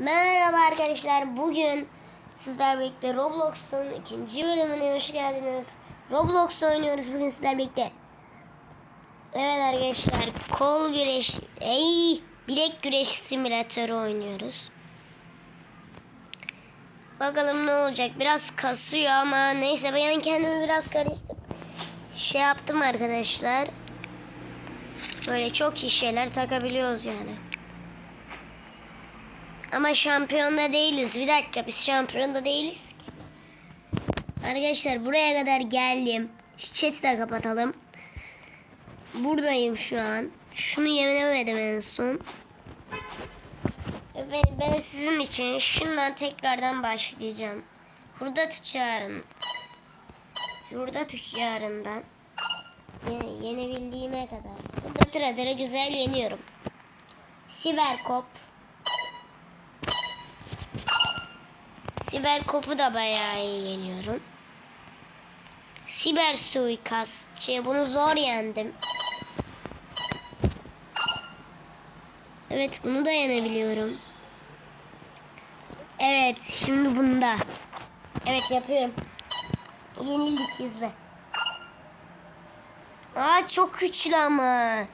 Merhaba arkadaşlar. Bugün sizler birlikte Roblox'un ikinci bölümüne hoş geldiniz. Roblox oynuyoruz bugün sizler birlikte. Evet arkadaşlar kol güreş, ey bilek güreş simülatörü oynuyoruz. Bakalım ne olacak. Biraz kasıyor ama neyse ben kendimi biraz karıştım. Şey yaptım arkadaşlar. Böyle çok iyi şeyler takabiliyoruz yani. Ama şampiyonda değiliz. Bir dakika biz şampiyonda değiliz ki. Arkadaşlar buraya kadar geldim. Chat'i de kapatalım. Buradayım şu an. Şunu yememedim en son. Ben, ben sizin için şundan tekrardan başlayacağım. Hurda tüccarın. Hurda tüccarından ye, yenebildiğime kadar. Hurda tıradıra güzel yeniyorum. Siberkop. Siber kopu da bayağı iyi yeniyorum. Siber suikastçı. Bunu zor yendim. Evet bunu da yenebiliyorum. Evet şimdi bunda. Evet yapıyorum. Yenildik izle. Aa çok güçlü ama.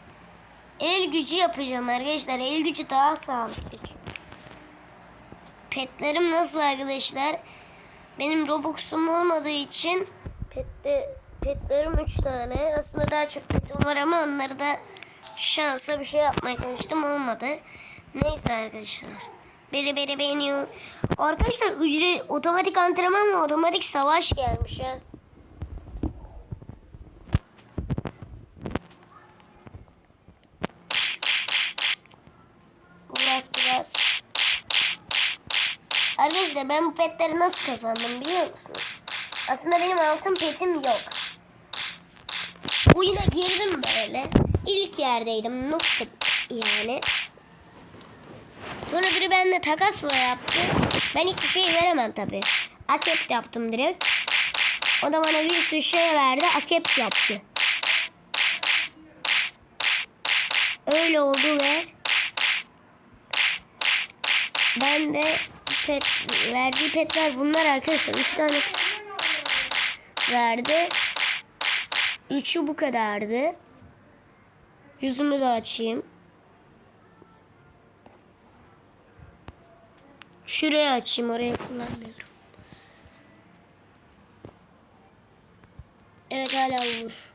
El gücü yapacağım arkadaşlar. El gücü daha sağlıklı çünkü. Petlerim nasıl arkadaşlar? Benim Robux'um olmadığı için pette, petlerim 3 tane. Aslında daha çok petim var ama onları da şansa bir şey yapmaya çalıştım olmadı. Neyse arkadaşlar. Beri beri beğeniyor. Arkadaşlar ücret otomatik antrenman ve otomatik savaş gelmiş ha. Bırak biraz. Arkadaşlar ben bu petleri nasıl kazandım biliyor musunuz? Aslında benim altın petim yok. Oyuna girdim böyle. İlk yerdeydim. Nokta yani. Sonra biri benimle takas var yaptı. Ben hiçbir şey veremem tabi. Accept yaptım direkt. O da bana bir sürü şey verdi. Accept yaptı. Öyle oldu ve ben de pet verdiği petler bunlar arkadaşlar. Üç tane pet verdi. Üçü bu kadardı. Yüzümü de açayım. Şuraya açayım. Oraya kullanmıyorum. Evet hala vur.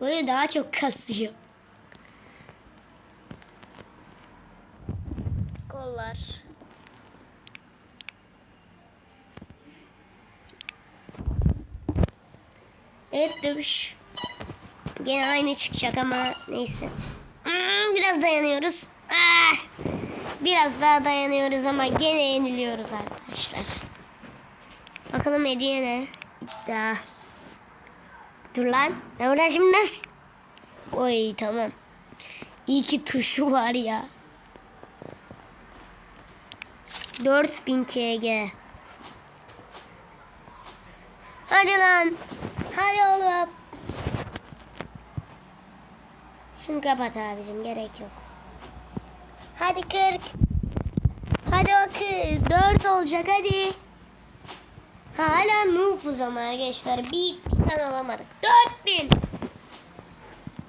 Böyle daha çok kasıyor. Kollar. Evet dövüş. Gene aynı çıkacak ama neyse. Hmm, biraz dayanıyoruz. Ah! Biraz daha dayanıyoruz ama gene yeniliyoruz arkadaşlar. Bakalım hediye ne? İddia. Dur lan. Ben buradan şimdi nasıl? Oy tamam. İyi ki tuşu var ya. 4000 KG. Hadi lan. Hadi oğlum. Şunu kapat abicim gerek yok. Hadi 40. Hadi o 4 olacak hadi. Hala noobuz ama arkadaşlar. Bir titan olamadık. 4000.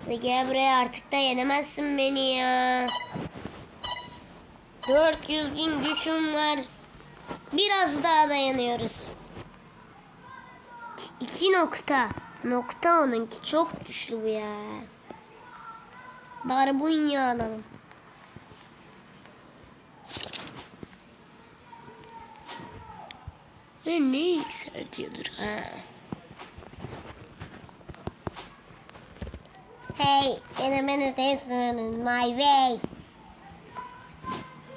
Ve gel buraya artık da yenemezsin beni ya. 400 bin gücüm var. Biraz daha dayanıyoruz. İki nokta. Nokta onunki çok güçlü bu ya. Barbunya alalım. Ve ne yükseltiyordur ha? Hey, in a minute is running my way.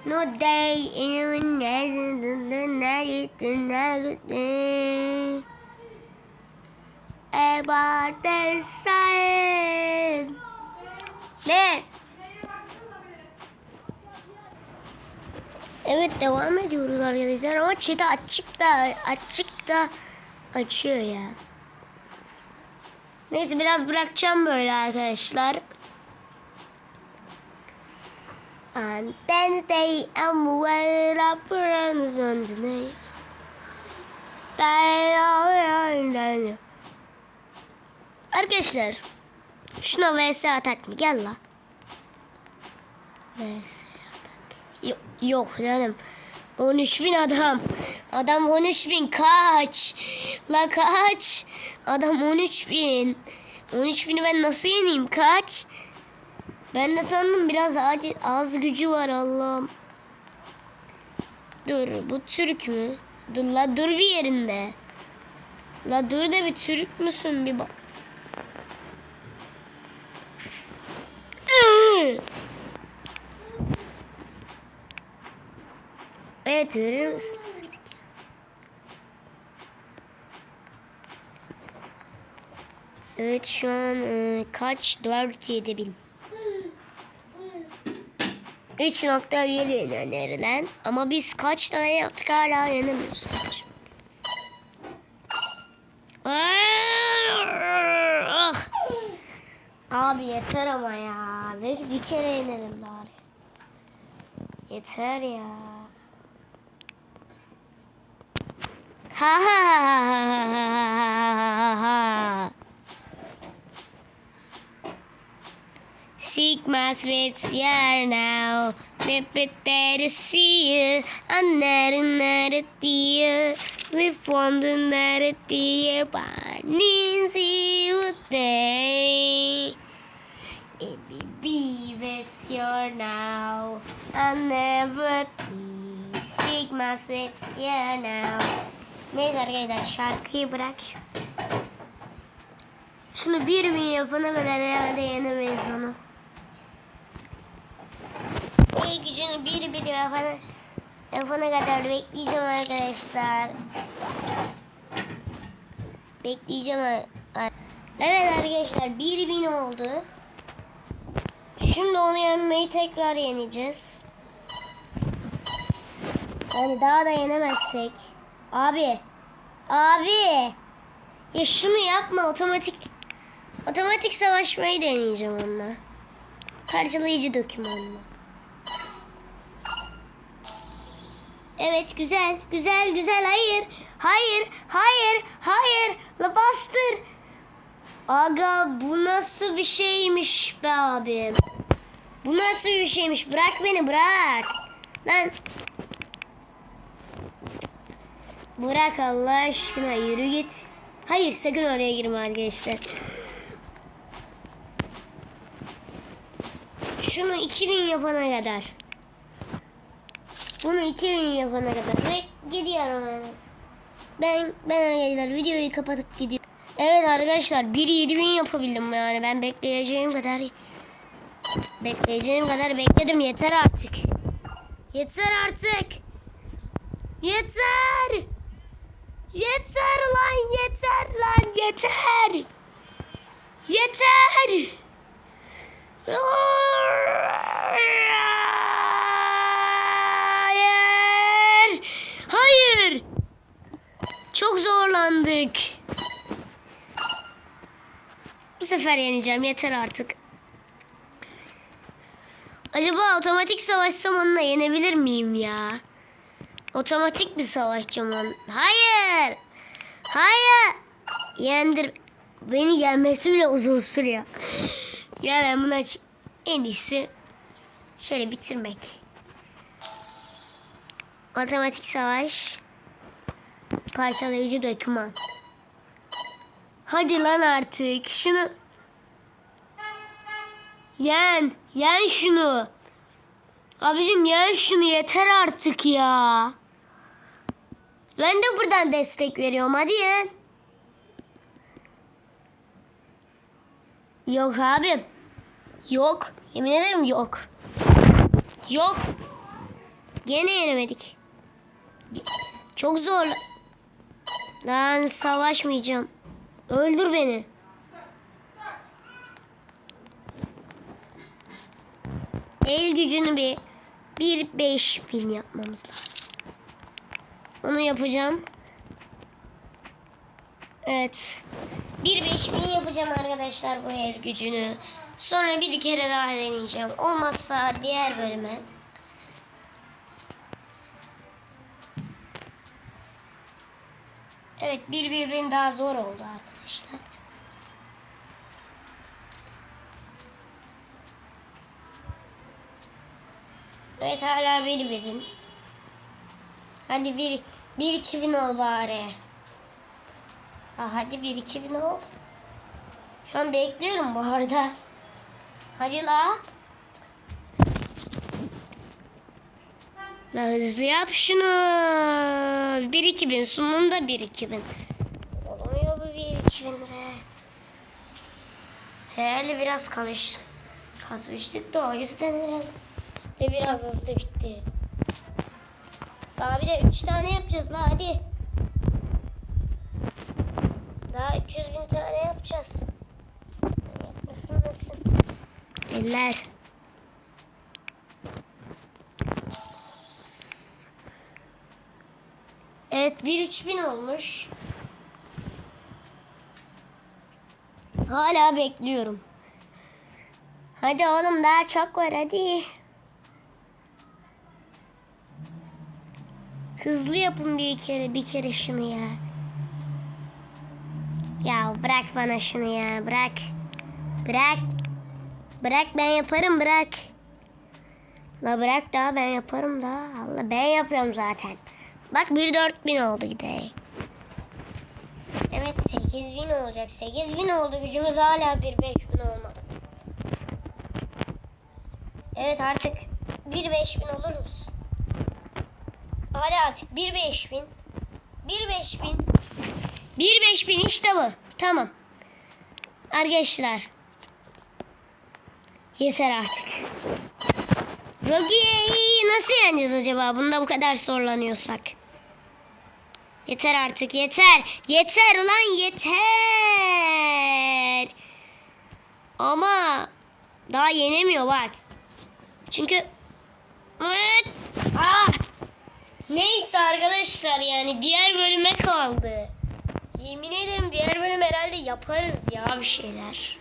No day, in a minute, in About the sign. Ne? Evet devam ediyoruz arkadaşlar ama chat'i açık da açık da açıyor ya. Neyse biraz bırakacağım böyle arkadaşlar. And then they am well up around the night. Arkadaşlar şuna vs atak mı? Gel la. Vs atak. Yok, yok canım. 13 bin adam. Adam 13 bin kaç? La kaç? Adam 13 bin. 13 bini ben nasıl yeneyim kaç? Ben de sandım biraz az, az gücü var Allah'ım. Dur bu Türk mü? Dur la dur bir yerinde. La dur da bir Türk müsün bir bak. Evet verir misin? Evet şu an e, kaç? 4 7 bin. 3.1 önerilen ama biz kaç tane yaptık hala yenemiyoruz. Ah! Abi yeter ama ya. Bir, bir kere yenelim bari. Yeter ya. Ha ha ha ha. Sigma switch here now. Flip there to see you. Another, another dear. We found another dear. But see you day. Your now. I'll never be. Sigma switch here now. Neyse arkadaşlar şarkıyı bırak. Şunu bir yapana kadar herhalde yenemeyiz onu. İyi gücünü bir bir yapana, yapana kadar bekleyeceğim arkadaşlar. Bekleyeceğim. Evet arkadaşlar bir bin oldu. Şimdi onu yenmeyi tekrar yeneceğiz. Yani daha da yenemezsek. Abi. Abi. Ya şunu yapma otomatik. Otomatik savaşmayı deneyeceğim onunla. Parçalayıcı dokümanla. Evet güzel. Güzel güzel. Hayır. Hayır. Hayır. Hayır. La bastır. Aga bu nasıl bir şeymiş be abi. Bu nasıl bir şeymiş? Bırak beni bırak. Lan. Bırak Allah aşkına yürü git. Hayır sakın oraya girme arkadaşlar. Şunu 2000 yapana kadar. Bunu 2000 yapana kadar. Ve gidiyorum yani. Ben ben arkadaşlar videoyu kapatıp gidiyorum. Evet arkadaşlar 1 7000 yapabildim yani. Ben bekleyeceğim kadar bekleyeceğim kadar bekledim. Yeter artık. Yeter artık. Yeter. Yeter lan yeter lan yeter. Yeter. Hayır. Hayır. Çok zorlandık. Bu sefer yeneceğim. Yeter artık. Acaba otomatik savaşsam onunla yenebilir miyim ya? Otomatik bir savaşacağım on. Hayır. Hayır. Yendir. Beni yenmesi bile uzun sürüyor. Ya ben bunu aç. En iyisi şöyle bitirmek. Matematik savaş. Parçalayıcı doküman. Hadi lan artık. Şunu. Yen. Yen şunu. Abicim yen şunu yeter artık ya. Ben de buradan destek veriyorum. Hadi yen. Yok abim. Yok. Yemin ederim yok. Yok. Gene yenemedik. Çok zor. Lan savaşmayacağım. Öldür beni. El gücünü bir bir beş bin yapmamız lazım. Onu yapacağım. Evet. Bir beş bin yapacağım arkadaşlar bu el gücünü. Sonra bir kere daha deneyeceğim. Olmazsa diğer bölüme. Evet bir birbirinden daha zor oldu arkadaşlar. Evet hala bir birin. Hadi bir, bir iki bin ol bari. Ha, hadi bir iki bin ol. Şu an bekliyorum bu arada. Hadi la. La hızlı yap şunu. Bir iki bin sonunda bir iki bin. Olmuyor bu bir iki bin be. Herhalde biraz kalış. Kazmıştık da o yüzden herhalde. De biraz hızlı bitti. Daha bir de üç tane yapacağız la hadi. Daha 300 bin tane yapacağız. Yapmasın nasıl? Eller. Evet bir üç bin olmuş. Hala bekliyorum. Hadi oğlum daha çok var hadi. Hızlı yapın bir kere bir kere şunu ya. Ya bırak bana şunu ya bırak. Bırak. Bırak ben yaparım bırak. La bırak daha ben yaparım daha. Allah ben yapıyorum zaten. Bak bir dört bin oldu gidelim. Evet sekiz bin olacak. Sekiz bin oldu gücümüz hala bir beş bin olmadı. Evet artık bir beş bin olur musun? Hadi artık bir beş bin. Bir beş bin. Bir beş bin işte bu. Tamam. Arkadaşlar. Yeter artık. Rogi'yi nasıl yeneceğiz acaba? Bunda bu kadar zorlanıyorsak. Yeter artık yeter. Yeter ulan yeter. Ama daha yenemiyor bak. Çünkü. Ah! Neyse arkadaşlar yani diğer bölüme kaldı. Yemin ederim diğer bölüm herhalde yaparız ya bir şeyler.